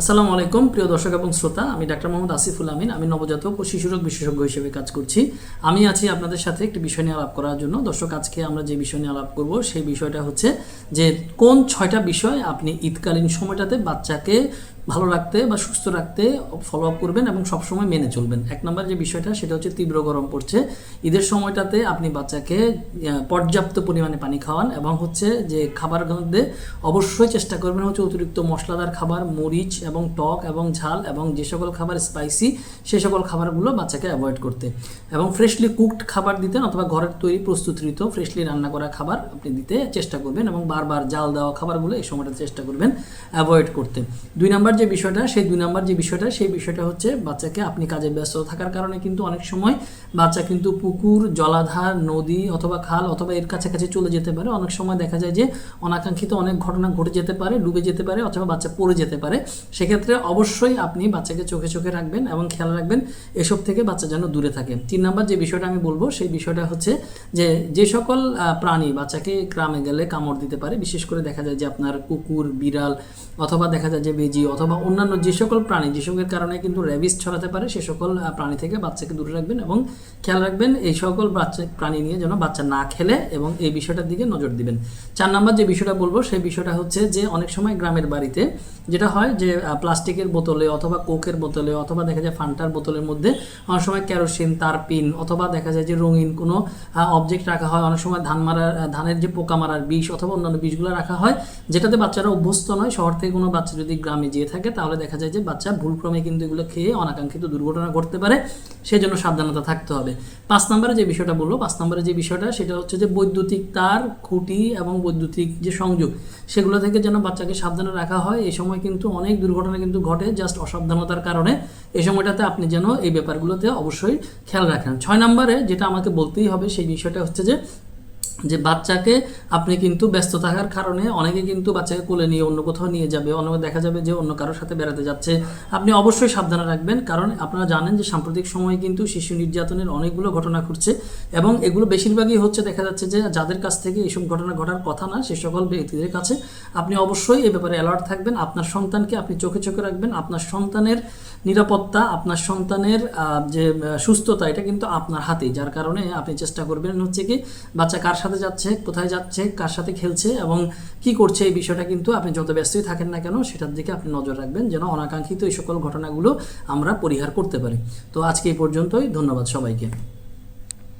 আসসালামু আলাইকুম, প্রিয় দর্শক এবং শ্রোতা। আমি ডাক্তার মোহাম্মদ আসিফুল আমিন। আমি নবজাতক ও শিশুরোগ বিশেষজ্ঞ হিসেবে কাজ করছি। আমি আছি আপনাদের সাথে একটি বিষয় নিয়ে আলাপ করার জন্য। দর্শক, আজকে আমরা যে বিষয় নিয়ে আলাপ করব, সেই বিষয়টা হচ্ছে যে কোন ছয়টা বিষয় আপনি ঈদকালীন সময়টাতে বাচ্চাকে ভালো রাখতে বা সুস্থ রাখতে ফলো আপ করবেন এবং সবসময় মেনে চলবেন। এক নম্বর যে বিষয়টা, সেটা হচ্ছে তীব্র গরম পড়ছে। ঈদের সময়টাতে আপনি বাচ্চাকে পর্যাপ্ত পরিমাণে পানি খাওয়ান এবং হচ্ছে যে খাবার মধ্যে অবশ্যই চেষ্টা করবেন হচ্ছে অতিরিক্ত মশলাদার খাবার, মরিচ এবং টক এবং ঝাল এবং যে সকল খাবার স্পাইসি সে সকল খাবারগুলো বাচ্চাকে অ্যাভয়েড করতে। এবং ফ্রেশলি কুকড খাবার দিতেন অথবা ঘরের তৈরি প্রস্তুতকৃত ফ্রেশলি রান্না করা খাবার আপনি দিতে চেষ্টা করবেন এবং বারবার জাল দেওয়া খাবারগুলো এই সময়টা চেষ্টা করবেন অ্যাভয়েড করতে। দুই নাম্বার যে বিষয়টা, সেই দুই নাম্বার যে বিষয়টা, সেই বিষয়টা হচ্ছে বাচ্চাকে আপনি কাজে ব্যস্ত থাকার কারণে কিন্তু অনেক সময় বাচ্চা কিন্তু পুকুর, জলাধার, নদী অথবা খাল অথবা এর কাছাকাছি চলে যেতে পারে। অনেক সময় দেখা যায় যে অনাকাঙ্ক্ষিত অনেক ঘটনা ঘটে যেতে পারে, ডুবে যেতে পারে অথবা বাচ্চা পড়ে যেতে পারে। সেক্ষেত্রে অবশ্যই আপনি বাচ্চাকে চোখে চোখে রাখবেন এবং খেয়াল রাখবেন এসব থেকে বাচ্চা যেন দূরে থাকে। তিন নাম্বার যে বিষয়টা আমি বলব, সেই বিষয়টা হচ্ছে যে যে সকল প্রাণী বাচ্চাকে গ্রামে গেলে কামড় দিতে পারে। বিশেষ করে দেখা যায় যে আপনার কুকুর, বিড়াল অথবা দেখা যায় যে বেজি অথবা অন্যান্য যে সকল প্রাণী, যে সকলের কারণে কিন্তু র্যাবিস ছড়াতে পারে, সে সকল প্রাণী থেকে বাচ্চাকে দূরে রাখবেন এবং খেয়াল রাখবেন এই সকল বাচ্চা, প্রাণী নিয়ে যেন বাচ্চা না খেলে এবং এই বিষয়টার দিকে নজর দিবেন। চার নাম্বার যে বিষয়টা বলব, সেই বিষয়টা হচ্ছে যে অনেক সময় গ্রামের বাড়িতে যেটা হয় যে প্লাস্টিকের বোতলে অথবা কোকের বোতলে অথবা দেখা যায় ফান্টার বোতলের মধ্যে অনেক সময় কেরোসিন, তারপিন অথবা দেখা যায় যে রঙিন কোনো অবজেক্ট রাখা হয়। অনেক সময় ধান মারার ধানের যে পোকা মারার বিষ অথবা অন্যান্য বিষগুলো রাখা হয়, যেটাতে বাচ্চারা অভ্যস্ত নয়। শহর থেকে কোনো বাচ্চা যদি গ্রামে যেয়ে থাকে, তাহলে দেখা যায় যে বাচ্চা ভুলক্রমে কিন্তু এগুলো খেয়ে অনাকাঙ্ক্ষিত দুর্ঘটনা ঘটতে পারে সেই জন্য সাবধানতা থাকতে হবে। পাঁচ নম্বরে যে বিষয়টা বলব পাঁচ নম্বরে যে বিষয়টা, সেটা হচ্ছে যে বৈদ্যুতিক তার, খুঁটি এবং বৈদ্যুতিক যে সংযোগ, সেগুলো থেকে যেন বাচ্চাকে সাবধানে রাখা হয়। এই সময় কিন্তু অনেক দুর্ঘটনা কিন্তু ঘটে জাস্ট অসাবধানতার কারণে। এই সময়টাতে আপনি যেন এই ব্যাপারগুলোতে অবশ্যই খেয়াল রাখেন। ছয় নম্বরে যেটা আমাকে বলতেই হবে, সেই বিষয়টা হচ্ছে যে যে বাচ্চাকে আপনি কিন্তু ব্যস্ত থাকার কারণে অনেকে কিন্তু বাচ্চাকে কোলে নিয়ে অন্য কোথাও নিয়ে যাবে অন্য দেখা যাবে যে অন্য কারোর সাথে বেড়াতে যাচ্ছে। আপনি অবশ্যই সাবধানে রাখবেন, কারণ আপনারা জানেন যে সাম্প্রতিক সময়ে কিন্তু শিশু নির্যাতনের অনেকগুলো ঘটনা ঘটছে এবং এগুলো বেশিরভাগই হচ্ছে দেখা যাচ্ছে যে যাদের কাছ থেকে এইসব ঘটনা ঘটার কথা না, সে সকল ব্যক্তিদের কাছে। আপনি অবশ্যই এ ব্যাপারে অ্যালার্ট থাকবেন, আপনার সন্তানকে আপনি চোখে চোখে রাখবেন, আপনার সন্তানের নিরাপত্তা, আপনার সন্তানের যে সুস্থতা, এটা কিন্তু আপনার হাতেই। যার কারণে আপনি চেষ্টা করবেন হচ্ছে কি বাচ্চা কার সাথে যাচ্ছে, কোথায় যাচ্ছে, কার সাথে খেলছে এবং কি করছে এই বিষয়টা কিন্তু আপনি যত ব্যস্তই থাকেন না কেন সেটার দিকে আপনি নজর রাখবেন যেন অনাকাঙ্ক্ষিত এই সকল ঘটনাগুলো আমরা পরিহার করতে পারি। তো আজকে এই পর্যন্তই, ধন্যবাদ সবাইকে।